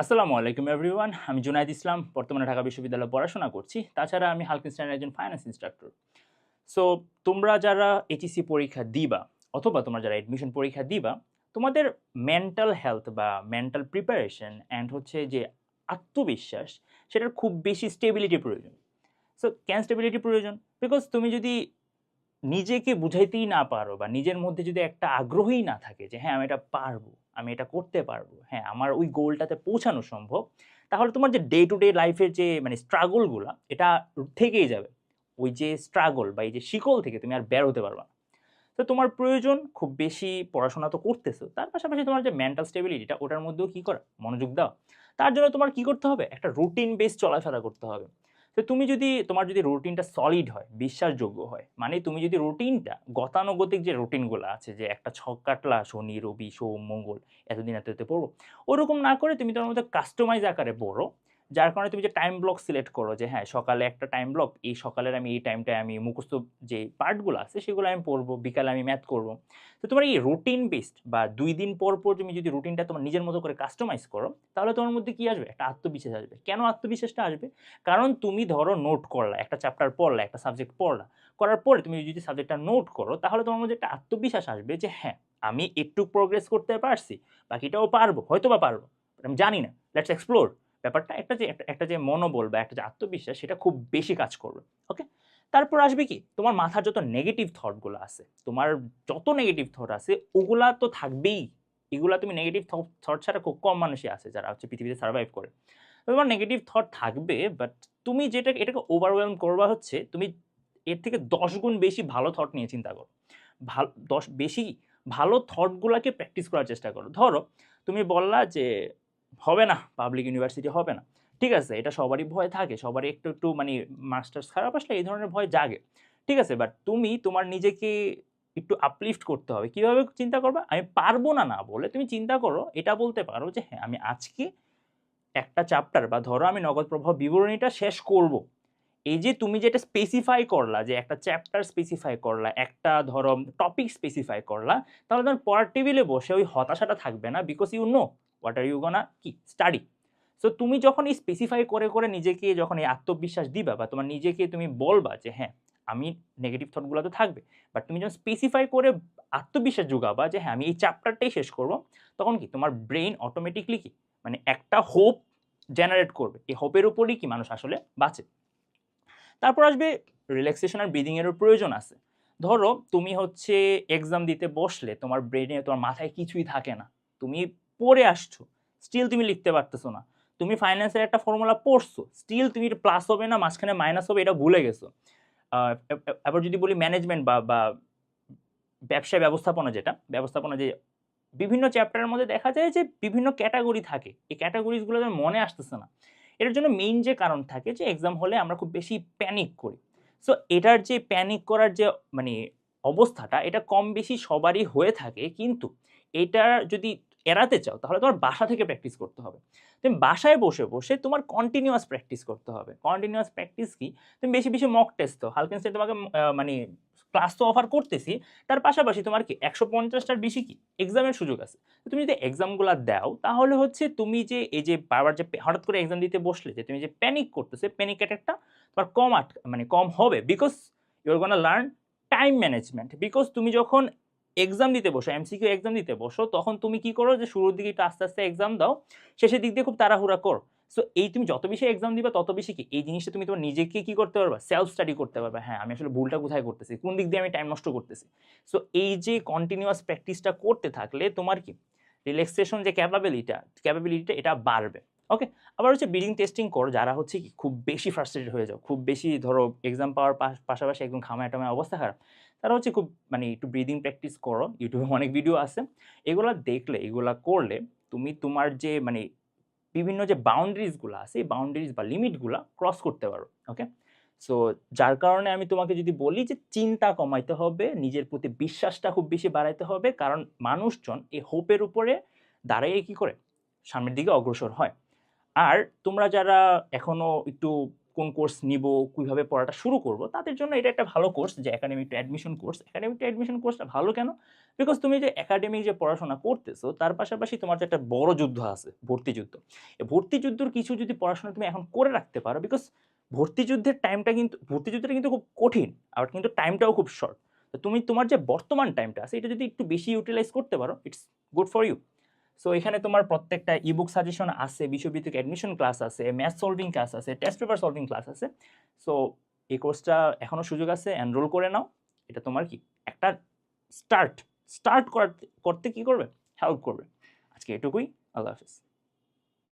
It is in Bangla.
আসসালামু আলাইকুম এভরিওয়ান আমি জুনাইদ ইসলাম, বর্তমানে ঢাকা বিশ্ববিদ্যালয়ে পড়াশোনা করছি। তাছাড়া আমি হালকিনস্টাইনের একজন ফাইন্যান্স ইনস্ট্রাক্টর সো তোমরা যারা এইচএসসি পরীক্ষা দিবা, অথবা তোমরা যারা এডমিশন পরীক্ষা দিবা, তোমাদের মেন্টাল হেলথ বা মেন্টাল প্রিপারেশন অ্যান্ড হচ্ছে যে আত্মবিশ্বাস, সেটার খুব বেশি স্টেবিলিটি প্রয়োজন। সো ক্যান স্টেবিলিটি প্রয়োজন? বিকজ তুমি যদি নিজেকে বুঝাইতেই না পারো বা নিজের মধ্যে যদি একটা আগ্রহই না থাকে যে হ্যাঁ আমি এটা পারব। আমি এটা করতে পারব। হ্যাঁ আমার ওই গোলটাতে পৌঁছানো সম্ভব। তাহলে তোমার যে ডে টু ডে লাইফের যে মানে স্ট্রাগলগুলো এটা থেকেই যাবে। ওই যে স্ট্রাগল বা এই যে শিকল থেকে তুমি আর বের হতে পারবা না। তো তোমার প্রয়োজন খুব বেশি পড়াশোনা তো করতেছো। তার পাশাপাশি তোমার যে মেন্টাল স্টেবিলিটিটা ওটার মধ্যেও কী করা? মনোযোগ দাও। তার জন্য তোমার কি করতে হবে? একটা রুটিন বেস চলাফেরা করতে হবে। তো তুমি যদি, তোমার যদি রুটিনটা সলিড হয়, বিশ্বাসযোগ্য হয় মানে তুমি যদি রুটিনটা গতানুগতিক যে রুটিনগুলো আছে, যে একটা ছক কাটলা, শনি, রবি, সোম, মঙ্গল, এতদিন এত এতে পড়ো, ওরকম না করে তুমি তোমার মধ্যে কাস্টমাইজ আকারে পড়ো যার কারণে তুমি যে টাইম ব্লক সিলেক্ট করো যে হ্যাঁ সকালে একটা টাইম ব্লক এই সকালের আমি, এই টাইমটায় আমি মুখস্থ যে পার্টগুলো আছে সেগুলো আমি পড়ব, বিকালে আমি ম্যাথ করব। তো তোমার এই রুটিন বেসড বা দুই দিন পর পর তুমি যদি রুটিনটা তোমার নিজের মতো করে কাস্টমাইজ করো, তাহলে তোমার মধ্যে কী আসবে? একটা আত্মবিশ্বাস আসবে। কেন আত্মবিশ্বাসটা আসবে? কারণ তুমি ধরো নোট করলা, একটা চ্যাপ্টার পড়লা, একটা সাবজেক্ট পড়লা, করার পরে তুমি যদি সাবজেক্টটা নোট করো, তাহলে তোমার মধ্যে একটা আত্মবিশ্বাস আসবে যে হ্যাঁ আমি একটু প্রোগ্রেস করতে পারছি, বাকিটাও পারব হয়তো বা পারব আমি জানি না লেটস এক্সপ্লোর ব্যাপারটা একটা যে, একটা- যে মনোবল বা একটা যে আত্মবিশ্বাস, সেটা খুব বেশি কাজ করবে ওকে তারপর আসবে কি? তোমার মাথার যত নেগেটিভ থটগুলো আছে, তোমার যত নেগেটিভ থট আছে, ওগুলা তো থাকবেই। এগুলা তুমি নেগেটিভ থট ছাড়া খুব কম মানুষই আছে যারা হচ্ছে পৃথিবীতে সার্ভাইভ করে। তোমার নেগেটিভ থট থাকবে বাট তুমি যেটা, এটাকে ওভারওয়েলম করবা হচ্ছে, তুমি এর থেকে দশ গুণ বেশি ভালো থট নিয়ে চিন্তা করো। ভালো, দশ, বেশি ভালো থটগুলোকে প্র্যাকটিস করার চেষ্টা করো। ধরো, তুমি বললা যে হবে না পাবলিক ইউনিভার্সিটি হবে না। ঠিক আছে, এটা সবারই ভয় থাকে, সবারই একটু একটু মানে মাস্টার্স খারাপ আসলে এই ধরনের ভয় জাগে। ঠিক আছে বাট তুমি তোমার নিজেকে একটু আপলিফট করতে হবে। কীভাবে চিন্তা করবে? আমি পারব না না বলে তুমি চিন্তা করো, এটা বলতে পারো যে হ্যাঁ আমি আজকে একটা চ্যাপ্টার বা ধরো আমি নগদ প্রভাব বিবরণীটা শেষ করব। এই যে তুমি যেটা স্পেসিফাই করলা, যে একটা চ্যাপ্টার স্পেসিফাই করলা, একটা ধরো টপিক স্পেসিফাই করলা, তাহলে তোমার পড়ার টেবিলে বসে ওই হতাশাটা থাকবে না because you know what are you gonna কি? স্টাডি সো তুমি যখন এই স্পেসিফাই করে করে নিজেকে যখন এই আত্মবিশ্বাস দিবা বা তোমার নিজেকে তুমি বলবা যে হ্যাঁ আমি নেগেটিভ থটগুলো তো থাকবে। বাট তুমি যখন স্পেসিফাই করে আত্মবিশ্বাস যোগাবা যে হ্যাঁ আমি এই চ্যাপ্টারটাই শেষ করব, তখন কি? তোমার ব্রেইন অটোমেটিকলি কি? মানে একটা হোপ জেনারেট করবে। এই হোপের উপরই কি মানুষ আসলে বাঁচে। তারপর আসবে রিল্যাক্সেশন আর ব্রিদিংয়েরও প্রয়োজন আছে। ধরো, তুমি হচ্ছে এক্সাম দিতে বসলে তোমার ব্রেনে তোমার মাথায় কিছুই থাকে না। তুমি পড়ে আসছো। স্টিল তুমি লিখতে পারতেছো না। তুমি ফাইন্যান্সের একটা ফর্মুলা পড়ছো। স্টিল তুমি প্লাস হবে না, মাঝখানে মাইনাস হবে, এটা ভুলে গেছো। এবার যদি বলি ম্যানেজমেন্ট বা বা ব্যবসা ব্যবস্থাপনা যেটা, ব্যবস্থাপনা যে বিভিন্ন চ্যাপ্টারের মধ্যে দেখা যায় যে বিভিন্ন ক্যাটাগরি থাকে। এই ক্যাটাগরিজগুলো যেন মনে আসতেছে না। এটার জন্য মেইন যে কারণ থাকে যে এক্সাম হলে আমরা খুব বেশি প্যানিক করি। সো এটার যে প্যানিক করার যে মানে অবস্থাটা, এটা কম বেশি সবারই হয়ে থাকে। কিন্তু, এটা যদি এড়াতে চাও, তাহলে তোমার বাসা থেকে প্র্যাকটিস করতে হবে। তুমি বাসায় বসে বসে তোমার কন্টিনিউয়াস প্র্যাকটিস করতে হবে। কন্টিনিউয়াস প্র্যাকটিস কি? তুমি বেশি বেশি মক টেস্ট তো হালকেন স্টেট তোমাকে মানে ক্লাস তো অফার করতেছি, তার পাশাপাশি তোমার কি একশো পঞ্চাশটার বেশি কি? এক্সামের সুযোগ আছে। তো তুমি যদি এক্সামগুলো দাও, তাহলে হচ্ছে তুমি যে, এই যে বারবার যে হঠাৎ করে এক্সাম দিতে বসলে যে তুমি যে প্যানিক করতেছে প্যানিক অ্যাটাকটা তোমার কম আট মানে কম হবে because you're gonna learn time management because তুমি যখন এক্সাম দিতে বসো এমসিকিউ এক্সাম দিতে বসো, তখন তুমি কি করো যে শুরুর দিকে একটু আস্তে আস্তে এক্সাম দাও, শেষের দিক দিয়ে খুব তাড়াহুড়া করো। সো এই তুমি যত বেশি এক্সাম দিবা, তত বেশি কি? এই জিনিসটা তুমি তোমার নিজেকে কি করতে পারবা? সেলফ স্টাডি করতে পারবা। হ্যাঁ আমি আসলে ভুলটা কোথায় করতেছি? কোন দিক দিয়ে আমি টাইম নষ্ট করতেছি? সো এই যে কন্টিনিউয়াস প্র্যাকটিসটা করতে থাকলে তোমার কি? রিল্যাক্সেশন যে ক্যাপাবিলিটা ক্যাপাবিলিটিটা এটা বাড়বে। ওকে আবার হচ্ছে ব্রিডিং টেস্টিং করো, যারা হচ্ছে কি খুব বেশি ফ্রাস্ট্রেটেড হয়ে যাও, খুব বেশি ধরো এক্সাম পাওয়ার পাশ- পাশাপাশি একদম খামায় টামায় অবস্থা খারাপ, তারা হচ্ছে খুব মানে একটু ব্রিদিং প্র্যাকটিস করো ইউটিউবে অনেক ভিডিও আছে, এগুলা দেখলে, এগুলা করলে তুমি তোমার যে মানে বিভিন্ন যে বাউন্ডারিজগুলো আছে, এই বাউন্ডারিজ বা লিমিটগুলো ক্রস করতে পারো ওকে সো যার কারণে আমি তোমাকে যদি বলি যে চিন্তা কমাইতে হবে, নিজের প্রতি বিশ্বাসটা খুব বেশি বাড়াইতে হবে, কারণ মানুষজন এই হোপের উপরে দাঁড়িয়ে কি করে? সামনের দিকে অগ্রসর হয়। আর তোমরা যারা এখনও একটু কোন কোর্স নিব, কীভাবে পড়াটা শুরু করব, তাদের জন্য এটা একটা ভালো কোর্স যে academic to admission course academic to admission কোর্সটা ভালো কেন? বিকজ তুমি যে একাডেমিক যে পড়াশোনা করতেছো, তার পাশাপাশি তোমার যে একটা বড় যুদ্ধ আছে, ভর্তি যুদ্ধ। এই ভর্তি যুদ্ধর কিছু যদি পড়াশোনা তুমি এখন করে রাখতে পারো বিকজ ভর্তি যুদ্ধের টাইমটা কিন্তু, ভর্তি যুদ্ধটা কিন্তু খুব কঠিন আর কিন্তু টাইমটাও খুব শর্ট তো তুমি তোমার যে বর্তমান টাইমটা আছে, এটা যদি একটু বেশি ইউটিলাইজ করতে পারো it's good for you so এখানে তোমার প্রত্যেকটা ইবুক সাজেশন আছে, বিশ্বভিত্তিক অ্যাডমিশন ক্লাস আছে ম্যাথ সলভিং ক্লাস আছে টেস্ট পেপার সলভিং ক্লাস আছে। সো এই কোর্সটা এখনও সুযোগ আছে এনরোল করে নাও। এটা তোমার কি? একটা স্টার্ট স্টার্ট করতে করতে কী করবে? হেল্প করবে। আজকে এটুকুই। আল্লাহ হাফিজ।